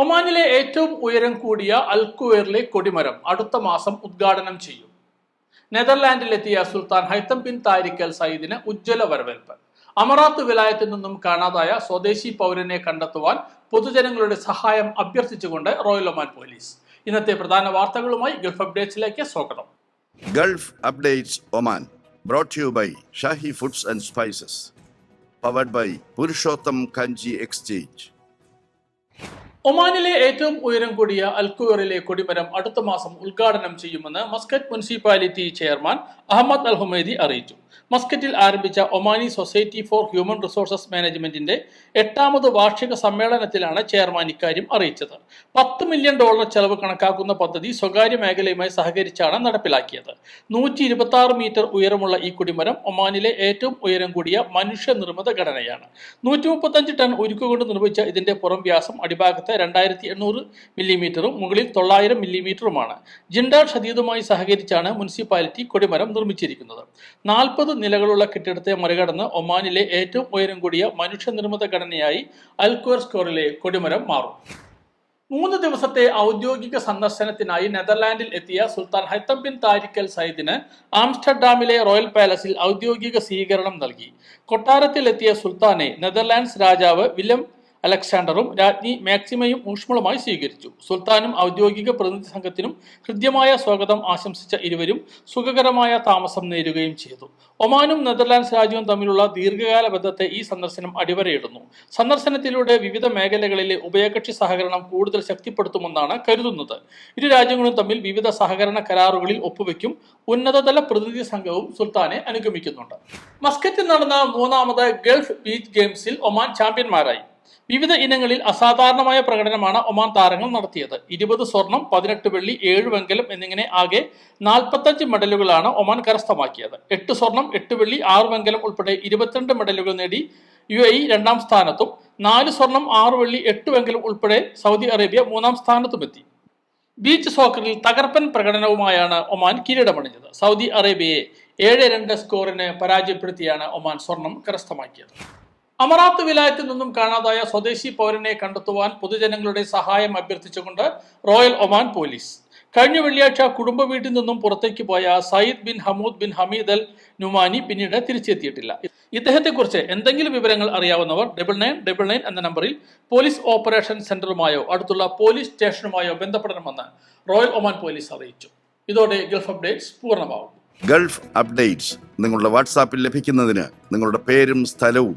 ഒമാനിലെ ഏറ്റവും ഉയരം കൂടിയ അൽക്കുവേറിലെ കൊടിമരം അടുത്ത മാസം ഉദ്ഘാടനം ചെയ്യും. നെതർലാൻഡിലെത്തിയ സുൽത്താൻ ഹൈത്തം ബിൻ താരിഖ് സയ്യിദിന് ഉജ്ജ്വല വരവേൽപ്പ്. അമറാത്ത് വിലായത്തിൽ നിന്നും കാണാതായ സ്വദേശി പൗരനെ കണ്ടെത്തുവാൻ പൊതുജനങ്ങളുടെ സഹായം അഭ്യർത്ഥിച്ചുകൊണ്ട് റോയൽ ഒമാൻ പോലീസ്. ഇന്നത്തെ പ്രധാന വാർത്തകളുമായി ഗൾഫ് അപ്ഡേറ്റ്സിലേക്ക് സ്വാഗതം. Gulf updates Oman brought you by Shahi foods and spices powered by Purushottam Kanji exchange. ഒമാനിലെ ഏറ്റവും ഉയരം കൂടിയ അൽക്കുവറിലെ കൊടിമരം അടുത്ത മാസം ഉദ്ഘാടനം ചെയ്യുമെന്ന് Muscat municipality chairman Ahmed Al Humaidi അറിയിച്ചു. മസ്കറ്റിൽ ആരംഭിച്ച Omani society for human resources മാനേജ്മെന്റിന്റെ എട്ടാമത് വാർഷിക സമ്മേളനത്തിലാണ് ചെയർമാൻ ഇക്കാര്യം അറിയിച്ചത്. പത്ത് മില്യൺ ഡോളർ ചെലവ് കണക്കാക്കുന്ന പദ്ധതി സ്വകാര്യ മേഖലയുമായി സഹകരിച്ചാണ് നടപ്പിലാക്കിയത്. നൂറ്റി ഇരുപത്തി ആറ് മീറ്റർ ഉയരമുള്ള ഈ കൊടിമരം ഒമാനിലെ ഏറ്റവും ഉയരം കൂടിയ മനുഷ്യനിർമ്മിത ഘടനയാണ്. നൂറ്റി മുപ്പത്തഞ്ച് ടൺ ഉരുക്കുകൊണ്ട് നിർമ്മിച്ച ഇതിന്റെ പുറം വ്യാസം അടിഭാഗത്ത് രണ്ടായിരത്തി എണ്ണൂറ് മില്ലിമീറ്ററും മുകളിൽ തൊള്ളായിരം മില്ലിമീറ്ററുമാണ്. ജിൻഡാൽ ഷദീദുമായി സഹകരിച്ചാണ് മുനിസിപ്പാലിറ്റി കൊടിമരം നിർമ്മിച്ചിരിക്കുന്നത്. നാൽപ്പത് നിലകളുള്ള കെട്ടിടത്തെ മറികടന്ന് ഒമാനിലെ ഏറ്റവും ഉയരം കൂടിയ മനുഷ്യനിർമ്മിത ഘടനയായി അൽക്വർ സ്കോറിലെ കൊടിമരം മാറും. മൂന്ന് ദിവസത്തെ ഔദ്യോഗിക സന്ദർശനത്തിനായി നെതർലാൻഡിൽ എത്തിയ സുൽത്താൻ ഹൈത്തം ബിൻ താരിക്കൽ സയ്യിദിന് ആംസ്റ്റർഡാമിലെ റോയൽ പാലസിൽ ഔദ്യോഗിക സ്വീകരണം നൽകി. കൊട്ടാരത്തിൽ എത്തിയ സുൽത്താനെ നെതർലാൻഡ്സ് രാജാവ് വില്യം അലക്സാണ്ടറും രാജ്ഞി മാക്സിമയും ഊഷ്മളമായി സ്വീകരിച്ചു. സുൽത്താനും ഔദ്യോഗിക പ്രതിനിധി സംഘത്തിനും ഹൃദ്യമായ സ്വാഗതം ആശംസിച്ച ഇരുവരും സുഖകരമായ താമസം നേരുകയും ചെയ്തു. ഒമാനും നെതർലാൻഡ്സ് രാജ്യവും തമ്മിലുള്ള ദീർഘകാല ബന്ധത്തെ ഈ സന്ദർശനം അടിവരയിടുന്നു. സന്ദർശനത്തിലൂടെ വിവിധ മേഖലകളിലെ ഉഭയകക്ഷി സഹകരണം കൂടുതൽ ശക്തിപ്പെടുത്തുമെന്നാണ് കരുതുന്നത്. ഇരു രാജ്യങ്ങളും തമ്മിൽ വിവിധ സഹകരണ കരാറുകളിൽ ഒപ്പുവെക്കും ഉന്നതതല പ്രതിനിധി സംഘവും സുൽത്താനെ അനുഗമിക്കുന്നുണ്ട്. മസ്കറ്റിൽ നടന്ന മൂന്നാമത് ഗൾഫ് ബീച്ച് ഗെയിംസിൽ ഒമാൻ ചാമ്പ്യന്മാരായി. വിവിധ ഇനങ്ങളിൽ അസാധാരണമായ പ്രകടനമാണ് ഒമാൻ താരങ്ങൾ നടത്തിയത്. ഇരുപത് സ്വർണം പതിനെട്ട് വെള്ളി ഏഴ് വെങ്കലം എന്നിങ്ങനെ ആകെ നാൽപ്പത്തഞ്ച് മെഡലുകളാണ് ഒമാൻ കരസ്ഥമാക്കിയത്. എട്ട് സ്വർണം എട്ട് വെള്ളി ആറ് വെങ്കലം ഉൾപ്പെടെ ഇരുപത്തിരണ്ട് മെഡലുകൾ നേടി യു എ രണ്ടാം സ്ഥാനത്തും നാല് സ്വർണം ആറ് വെള്ളി എട്ട് വെങ്കലം ഉൾപ്പെടെ സൗദി അറേബ്യ മൂന്നാം സ്ഥാനത്തുമെത്തി ബീച്ച് സോക്കറിൽ തകർപ്പൻ പ്രകടനവുമായാണ് ഒമാൻ കിരീടമണിഞ്ഞത്. സൗദി അറേബ്യയെ ഏഴ് രണ്ട് സ്കോറിന് പരാജയപ്പെടുത്തിയാണ് ഒമാൻ സ്വർണം കരസ്ഥമാക്കിയത്. അമറാത്ത് വിലായത്തിൽ നിന്നും കാണാതായ സ്വദേശി പൗരനെ കണ്ടെത്തുവാൻ പൊതുജനങ്ങളുടെ സഹായം അഭ്യർത്ഥിച്ചുകൊണ്ട് റോയൽ ഒമാൻ പോലീസ്. കഴിഞ്ഞ വെള്ളിയാഴ്ച കുടുംബ വീട്ടിൽ നിന്നും പുറത്തേക്ക് പോയ Sayyid bin Hamood bin Hamid Al Numani പിന്നീട് തിരിച്ചെത്തിയിട്ടില്ല. ഇദ്ദേഹത്തെക്കുറിച്ച് എന്തെങ്കിലും വിവരങ്ങൾ അറിയാവുന്നവർ ഡബിൾ നയൻ ഡബിൾ നയൻ എന്ന നമ്പറിൽ പോലീസ് ഓപ്പറേഷൻ സെന്ററുമായോ അടുത്തുള്ള പോലീസ് സ്റ്റേഷനുമായോ ബന്ധപ്പെടണമെന്ന് റോയൽ ഒമാൻ പോലീസ് അറിയിച്ചു. ഇതോടെ ഗൾഫ് അപ്ഡേറ്റ്സ് പൂർണമാവും ഗൾഫ് അപ്ഡേറ്റ്സ് നിങ്ങളുടെ വാട്സാപ്പിൽ ലഭിക്കുന്നതിന് നിങ്ങളുടെ പേരും സ്ഥലവും